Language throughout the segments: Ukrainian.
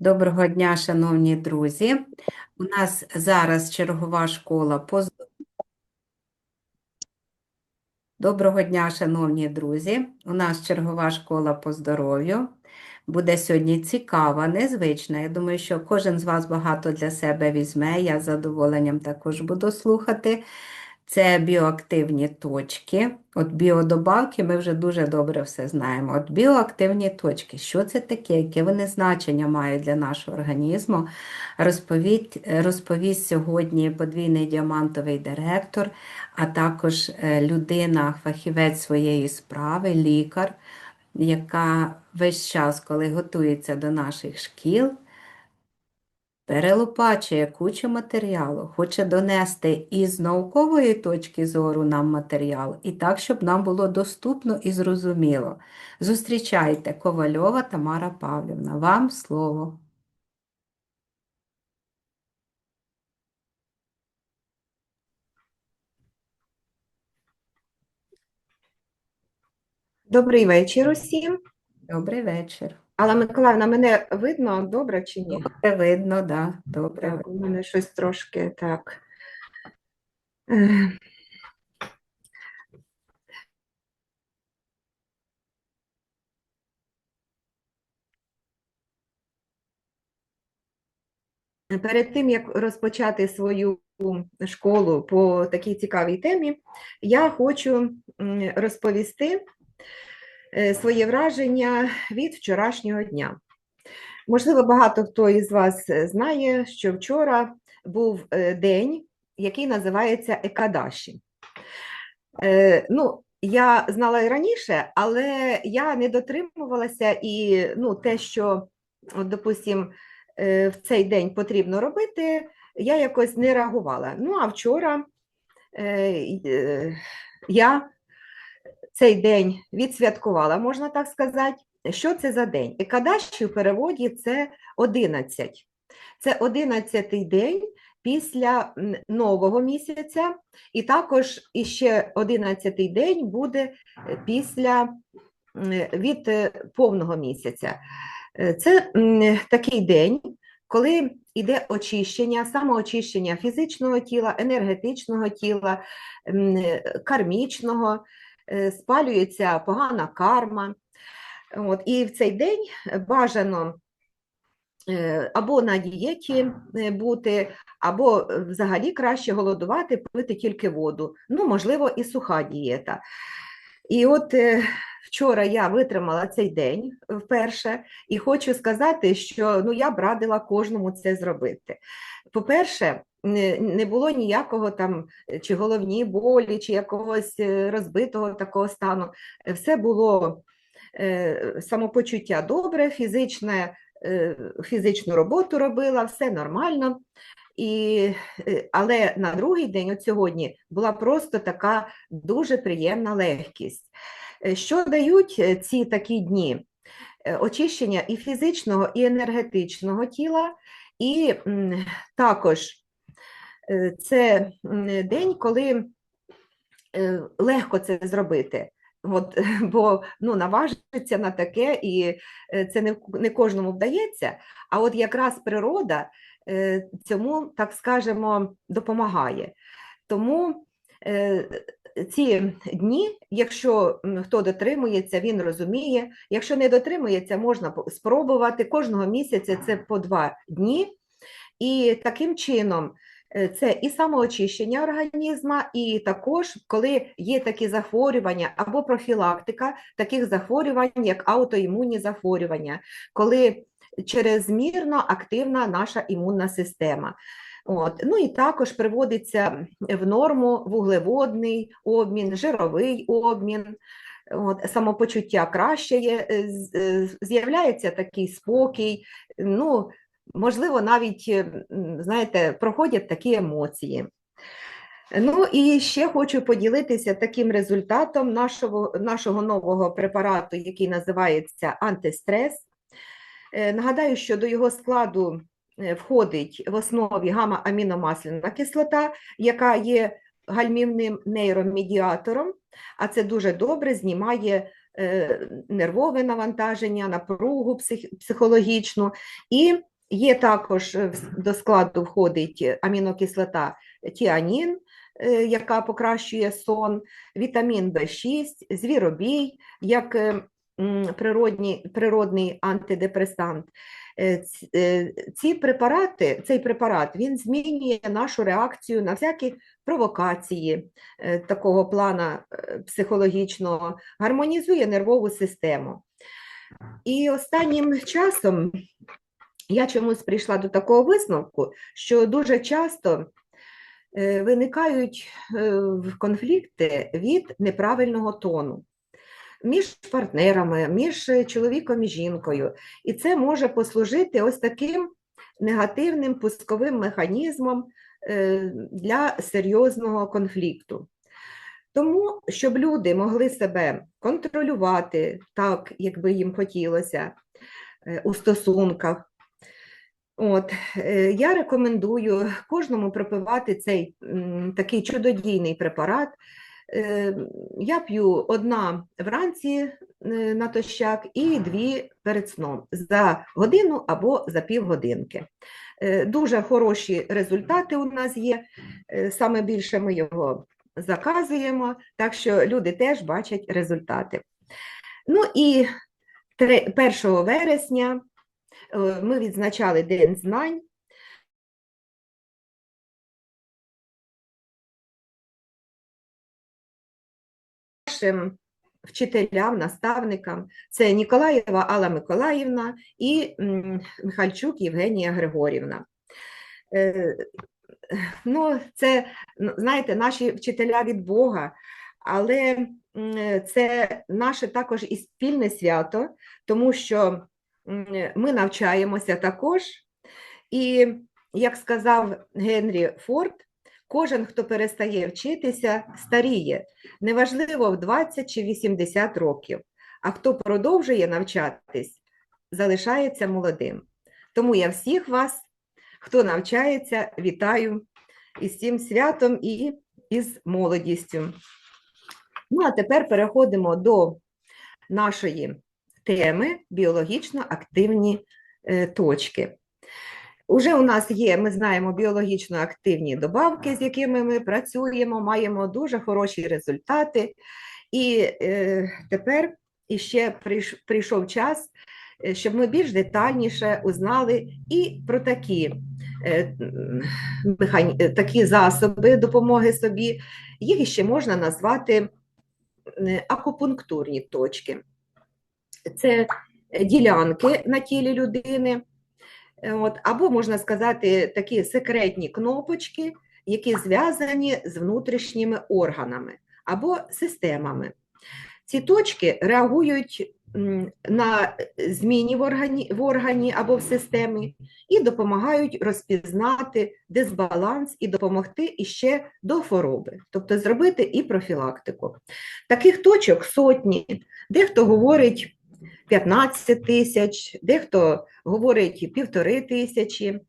Доброго дня, шановні друзі. У нас зараз чергова школа по Доброго дня, шановні друзі. У нас чергова школа по здоров'ю. Буде сьогодні цікава, незвична. Я думаю, що кожен з вас багато для себе візьме. Я з задоволенням також буду слухати. Це біоактивні точки. От біодобавки ми вже дуже добре все знаємо. От біоактивні точки, що це таке, яке вони значення мають для нашого організму, розповість, розповість сьогодні подвійний діамантовий директор, а також е, людина, фахівець своєї справи, лікар, яка весь час, коли готується до наших шкіл, перелопачує кучу матеріалу, хоче донести із наукової точки зору нам матеріал, і так, щоб нам було доступно і зрозуміло. Зустрічайте Ковальова Тамара Павлівна. Вам слово. Добрий вечір усім. Добрий вечір. Алла Миколаївна, мене видно добре чи ні? Добре видно, да, добре Так, у мене щось трошки так. Е, Перед тим, як розпочати свою школу по такій цікавій темі, я хочу розповісти своє враження від вчорашнього дня. Можливо, багато хто із вас е, знає, що вчора був е, день, який називається Екадаші. Е, Ну, я знала і раніше, але я не дотримувалася і ну, те, що, от, допустим, е, в цей день потрібно робити, я якось не реагувала. Ну, а вчора е, е, я цей день відсвяткувала, можна так сказати. Що це за день? Екадаші в переводі це 11. Це 11-й день після нового місяця, і також іще 11-й день буде е, після від е, повного місяця. Е, Це такий день, коли йде очищення, самоочищення фізичного тіла, енергетичного тіла, кармічного, спалюється погана карма. От, і в цей день бажано е, або на дієті е, бути, або е, взагалі краще голодувати, пити тільки воду. Ну, можливо, і суха дієта. І от е, вчора я витримала цей день вперше, і хочу сказати, що ну, я б радила кожному це зробити. По-перше, не було ніякого там е, чи головні болі, чи якогось е, розбитого такого стану. Е, Все було е, самопочуття добре, фізичне, е, фізичну роботу робила, все нормально. І, е, але на другий день, от сьогодні, була просто така дуже приємна легкість. Е, Що дають е, ці такі дні? Е, Очищення і фізичного, і енергетичного тіла, і також це день, коли легко це зробити. От, бо ну, наважиться на таке, і це не, не кожному вдається. А от якраз природа цьому, так скажемо, допомагає. Тому ці дні, якщо хто дотримується, він розуміє. Якщо не дотримується, можна спробувати. Кожного місяця це по два дні. І таким чином е, це і самоочищення організма, і також, коли є такі захворювання або профілактика таких захворювань, як аутоімунні захворювання, коли чрезмірно активна наша імунна система. От. Ну і також приводиться в норму вуглеводний обмін, жировий обмін. От, самопочуття краще е, е, з'являється такий спокій, ну, можливо, навіть, е, знаєте, проходять такі емоції. Ну і ще хочу поділитися таким результатом нашого, нашого нового препарату, який називається антистрес. Нагадаю, що до його складу входить в основі гамма-аміномасляна кислота, яка є гальмівним нейромедіатором, а це дуже добре знімає е, нервове навантаження, напругу психологічну. І є також е, до складу входить амінокислота тіанін, е, яка покращує сон, вітамін В6, звіробій, як м, природній, природний антидепресант. Е, е, Ці препарати, цей препарат він змінює нашу реакцію на всякі провокації е, такого плана психологічного, гармонізує нервову систему. І останнім часом я чомусь прийшла до такого висновку, що дуже часто виникають конфлікти від неправильного тону між партнерами, між е, чоловіком і жінкою. І це може послужити ось таким негативним пусковим механізмом е, для серйозного конфлікту. Тому, щоб люди могли себе контролювати так, як би їм хотілося е, у стосунках, От, я рекомендую кожному пропивати цей такий чудодійний препарат. Е, Я п'ю одна вранці е, натощак і дві перед сном за годину або за півгодинки. Е, Дуже хороші результати у нас є. Саме більше ми його заказуємо, так що люди теж бачать результати. Ну і 1 вересня ми відзначали День знань. Нашим вчителям, наставникам це Ніколаєва Алла Миколаївна і Михальчук Євгенія Григорівна. Е, Ну, це, ну, знаєте, наші вчителя від Бога, але це наше також і спільне свято, тому що ми навчаємося також. І, як сказав Генрі Форд, кожен, хто перестає вчитися, старіє, неважливо в 20 чи 80 років, а хто продовжує навчатись, залишається молодим. Тому я всіх вас, хто навчається, вітаю із цим святом і із молодістю. Ну, а тепер переходимо до нашої теми біологічно активні е, точки. Уже у нас є, ми знаємо, біологічно активні добавки, з якими ми працюємо, маємо дуже хороші результати. І е, тепер іще прийш- прийшов час, е, щоб ми більш детальніше узнали і про такі, е, механі... е, такі засоби допомоги собі. Їх ще можна назвати е, акупунктурні точки. Це ділянки на тілі людини. Е, От, або можна сказати, такі секретні кнопочки, які зв'язані з внутрішніми органами або системами. Ці точки реагують на зміни в органі, в органі або в системі і допомагають розпізнати дисбаланс і допомогти іще до хвороби, тобто зробити і профілактику. Таких точок сотні, дехто говорить 15 тисяч, дехто говорить півтори тисячі.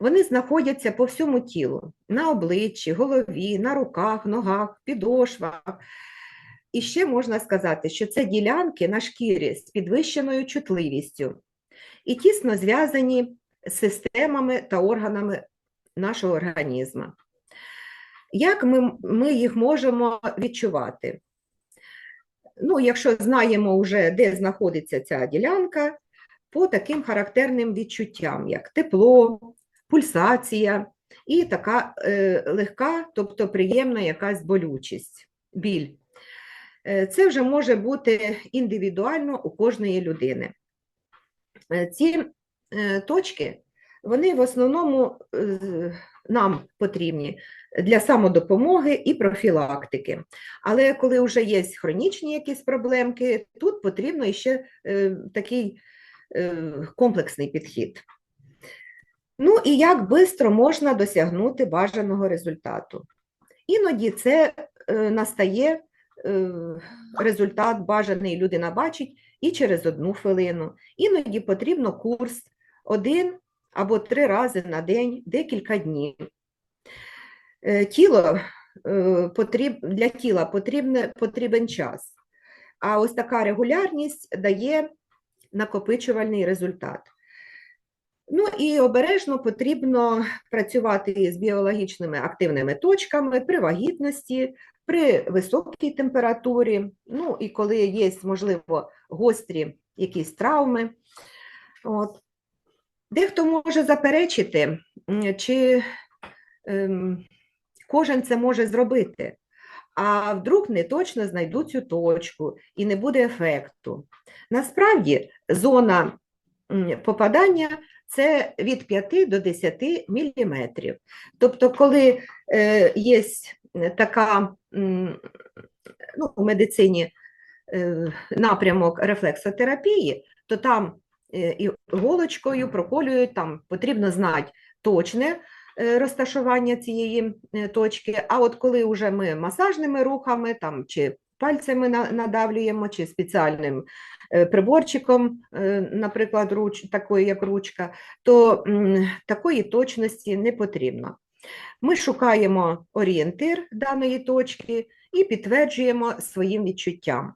Вони знаходяться по всьому тілу, на обличчі, голові, на руках, ногах, підошвах. І ще можна сказати, що це ділянки на шкірі з підвищеною чутливістю і тісно зв'язані з системами та органами нашого організму. Як ми, ми їх можемо відчувати? Ну, якщо знаємо вже, де знаходиться ця ділянка, по таким характерним відчуттям, як тепло, пульсація і така е, легка, тобто приємна якась болючість, біль. Е, Це вже може бути індивідуально у кожної людини. Е, Ці е, точки, вони в основному е, нам потрібні для самодопомоги і профілактики. Але коли вже є хронічні якісь проблемки, тут потрібно ще е, такий е, комплексний підхід. Ну і як швидко можна досягнути бажаного результату? Іноді це е, настає е, результат бажаний людина бачить і через одну хвилину. Іноді потрібно курс один або три рази на день, декілька днів. Е, Тіло е, потріб, для тіла потрібне, потрібен час. А ось така регулярність дає накопичувальний результат. Ну і обережно потрібно працювати з біологічними активними точками при вагітності, при високій температурі, ну і коли є, можливо, гострі якісь травми. От. Дехто може заперечити, чи ем, кожен це може зробити, а вдруг не точно знайду цю точку і не буде ефекту. Насправді, зона попадання це від 5 до 10 міліметрів. Тобто, коли е, є така ну, у медицині е, напрямок рефлексотерапії, то там і голочкою проколюють, там потрібно знати точне е, розташування цієї е, точки. А от коли вже ми масажними рухами там, чи пальцями надавлюємо, чи спеціальним е, приборчиком, е, наприклад, руч, такою як ручка, то такої точності не потрібно. Ми шукаємо орієнтир даної точки і підтверджуємо своїм відчуттям.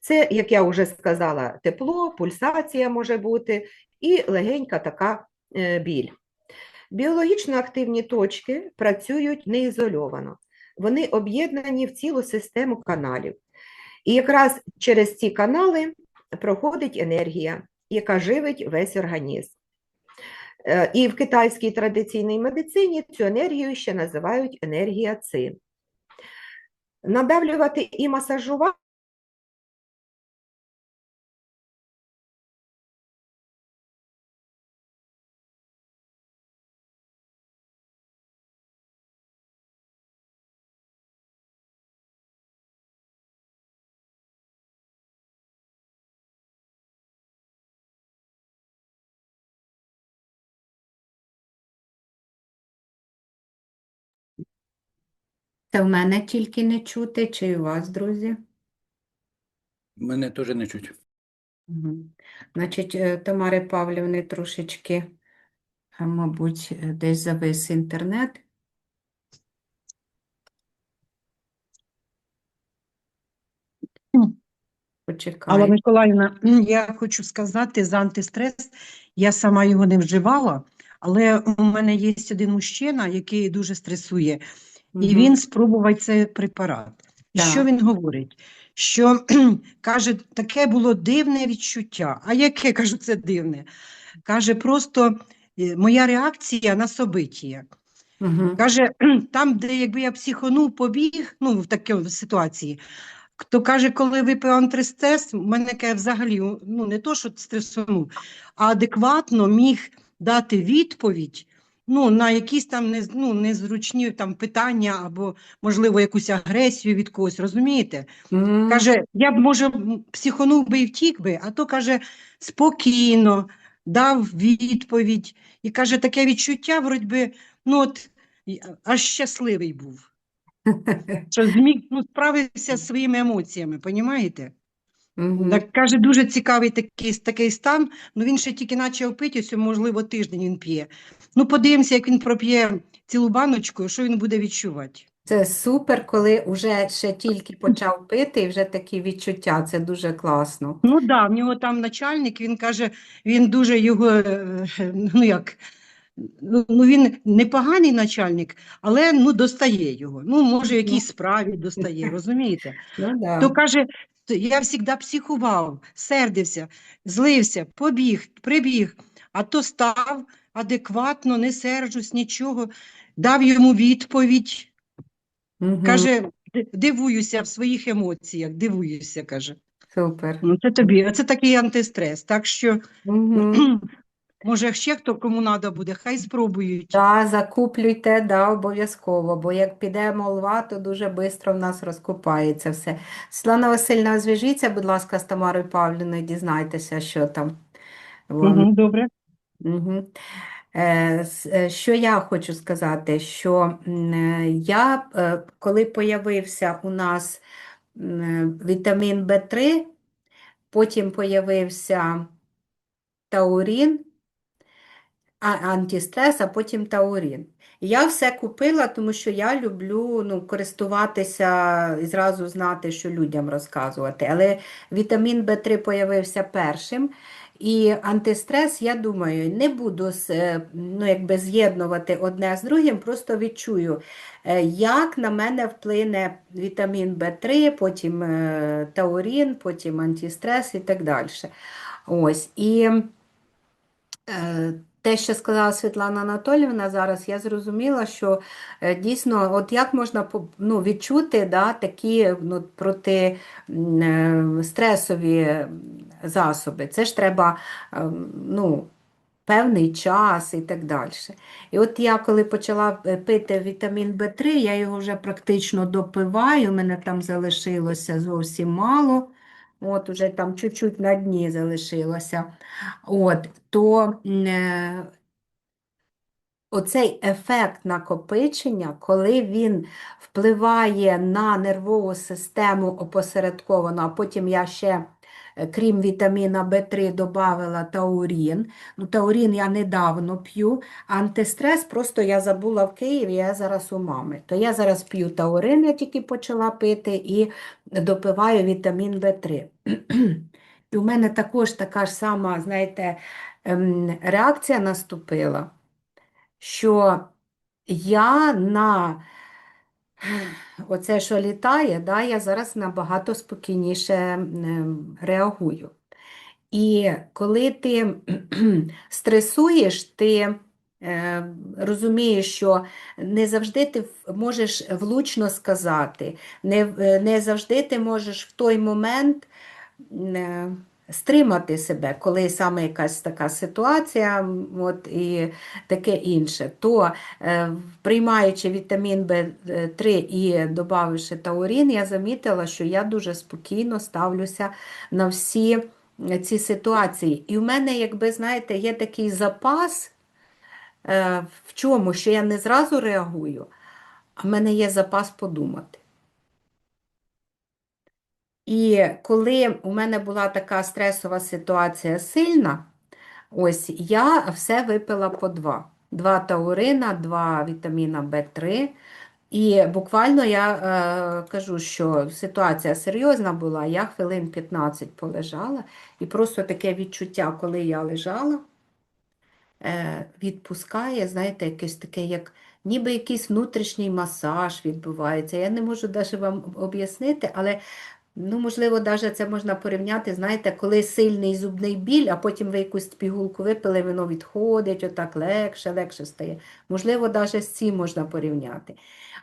Це, як я вже сказала, тепло, пульсація може бути і легенька така е, біль. Біологічно активні точки працюють неізольовано. Вони об'єднані в цілу систему каналів. І якраз через ці канали проходить енергія, яка живить весь організм. Е, І в китайській традиційній медицині цю енергію ще називають енергія ци. Надавлювати і масажувати Це в мене тільки не чути, чи і у вас, друзі? Мене теж не чуть. Мгм. Значить, е, Тамари Павлівни трошечки, мабуть, е, десь завис інтернет. Алла Почекай. Миколаївна, я хочу сказати за антистрес. Я сама його не вживала, але у мене є один мужчина, який дуже стресує, і він спробував цей препарат. І Що він говорить? Що каже, таке було дивне відчуття. А яке кажу, це дивне? Каже, просто е, моя реакція на собиття. Мгм. Каже, там, де якби я психонув, побіг, ну, в такій ситуації, то каже, коли випив антистрес, в мене каже, взагалі, ну, не то, що стресонув, а адекватно міг дати відповідь, ну, на якісь там не, ну, незручні там питання або, можливо, якусь агресію від когось, розумієте? М, Каже, я б, може, психонув би і втік би, а то, каже, спокійно дав відповідь. І каже, таке відчуття, вроді би, ну от, аж щасливий був, що зміг, ну, справився зі своїми емоціями, понімаєте? Мгм. Так, каже, дуже цікавий такий, такий стан, ну він ще тільки почав пити, можливо, тиждень він п'є. Ну, подивимося, як він проп'є цілу баночку, що він буде відчувати. Це супер, коли вже ще тільки почав пити, і вже такі відчуття. Це дуже класно. Ну да, в нього там начальник, він каже, він дуже його, е, ну як, ну ну, він непоганий начальник, але ну достає його. Ну, може, в якійсь справі достає, розумієте? Ну, да. То каже, «Т- я завжди психував, сердився, злився, побіг, прибіг, а то став адекватно, не сержусь, нічого, дав йому відповідь. Угу. Каже, дивуюся в своїх емоціях, дивуюся, каже. Супер. Ну, це тобі, оце такий антистрес. Так що, Мгм. може, ще хто кому треба буде, хай спробують. Да, закуплюйте, да, обов'язково, бо як піде молва, то дуже швидко в нас розкупається все. Світлана Васильівна, зв'яжіться, будь ласка, з Тамарою Павлівною, дізнайтеся, що там. Угу, добре. Е, Що я хочу сказати, що е, я, коли появився у нас вітамін В3, потім появився таурін, а, антистрес, а потім таурін. Я все купила, тому що я люблю ну, користуватися і зразу знати, що людям розказувати. Але вітамін В3 появився першим. І антистрес, я думаю, не буду е, ну, якби з'єднувати одне з другим, просто відчую, е, як на мене вплине вітамін В3, потім е, таурін, потім антистрес і так далі. Ось. І Те, що сказала Світлана Анатоліївна зараз, я зрозуміла, що е, дійсно, от як можна ну, відчути да, такі ну, протистресові засоби. Це ж треба ем, ну, певний час і так далі. І от я коли почала е, пити вітамін В3, я його вже практично допиваю, мене там залишилося зовсім мало. От уже там чуть-чуть на дні залишилося. От, то е, оцей ефект накопичення, коли він впливає на нервову систему опосередковано, а потім я ще, крім вітаміна В3, додавала таурін. Ну, таурін я недавно п'ю, антистрес просто я забула в Києві, я зараз у мами. То я зараз п'ю таурин, я тільки почала пити, і допиваю вітамін В3. І у мене також така ж сама, знаєте, ем, реакція наступила, що я на оце, що літає, да, я зараз набагато спокійніше реагую. І коли ти стресуєш, ти е, розумієш, що не завжди ти можеш влучно сказати, не, не завжди ти можеш в той момент е, стримати себе, коли саме якась така ситуація, от, і таке інше, то е, приймаючи вітамін В3 і додавши таурін, я замітила, що я дуже спокійно ставлюся на всі ці ситуації. І в мене, якби, знаєте, є такий запас е, в чому, що я не зразу реагую, а в мене є запас подумати. І коли у мене була така стресова ситуація сильна, ось я все випила по два. Два таурина, два вітаміна В3. І буквально я е, кажу, що ситуація серйозна була, я хвилин 15 полежала, і просто таке відчуття, коли я лежала, е, відпускає, знаєте, якесь таке, як ніби якийсь внутрішній масаж відбувається. Я не можу навіть вам об'яснити, але ну, можливо, навіть це можна порівняти, знаєте, коли сильний зубний біль, а потім ви якусь пігулку випили, воно відходить, отак легше, легше стає. Можливо, навіть з цим можна порівняти.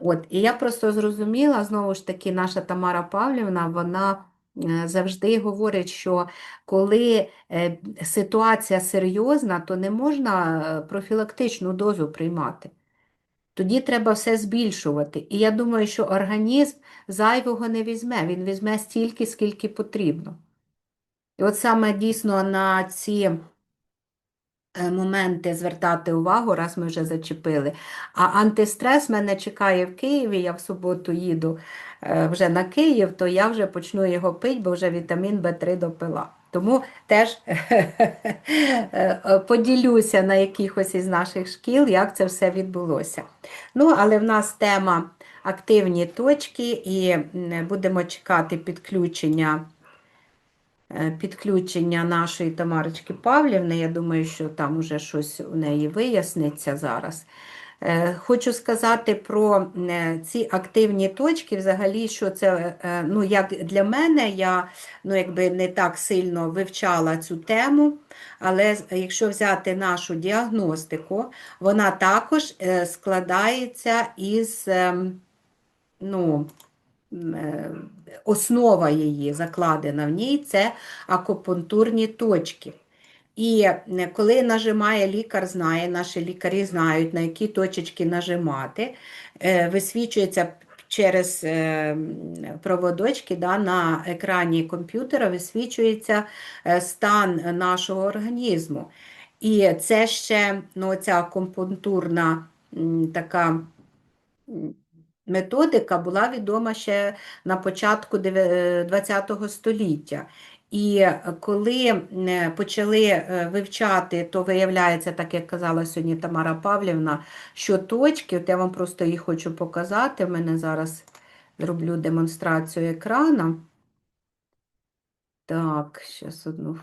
От, і я просто зрозуміла, знову ж таки, наша Тамара Павлівна, вона е, завжди говорить, що коли е, ситуація серйозна, то не можна е, профілактичну дозу приймати. Тоді треба все збільшувати. І я думаю, що організм зайвого не візьме, він візьме стільки, скільки потрібно. І от саме дійсно на ці е, моменти звертати увагу, раз ми вже зачепили. А антистрес мене чекає в Києві, я в суботу їду е, вже на Київ, то я вже почну його пити, бо вже вітамін В3 допила. Тому теж е, поділюся на якихось із наших шкіл, як це все відбулося. Ну, але в нас тема активні точки, і будемо чекати підключення, е, підключення нашої Тамарочки Павлівни. Я думаю, що там уже щось у неї виясниться зараз. Е, Хочу сказати про е, ці активні точки, взагалі, що це, е, ну, як для мене, я ну, якби не так сильно вивчала цю тему, але якщо взяти нашу діагностику, вона також складається із, ем, ну, основа її закладена в ній це акупунктурні точки. І е, коли нажимає лікар, знає, наші лікарі знають, на які точечки нажимати, е, висвічується через е, проводочки да, на екрані комп'ютера, висвічується стан нашого організму. І це ще ну, ця акупунктурна м, така методика була відома ще на початку ХХ століття. І е, коли е, почали е, вивчати, то виявляється, так як казала сьогодні Тамара Павлівна, що точки, от я вам просто їх хочу показати, в мене зараз зроблю демонстрацію екрану. Так, зараз одну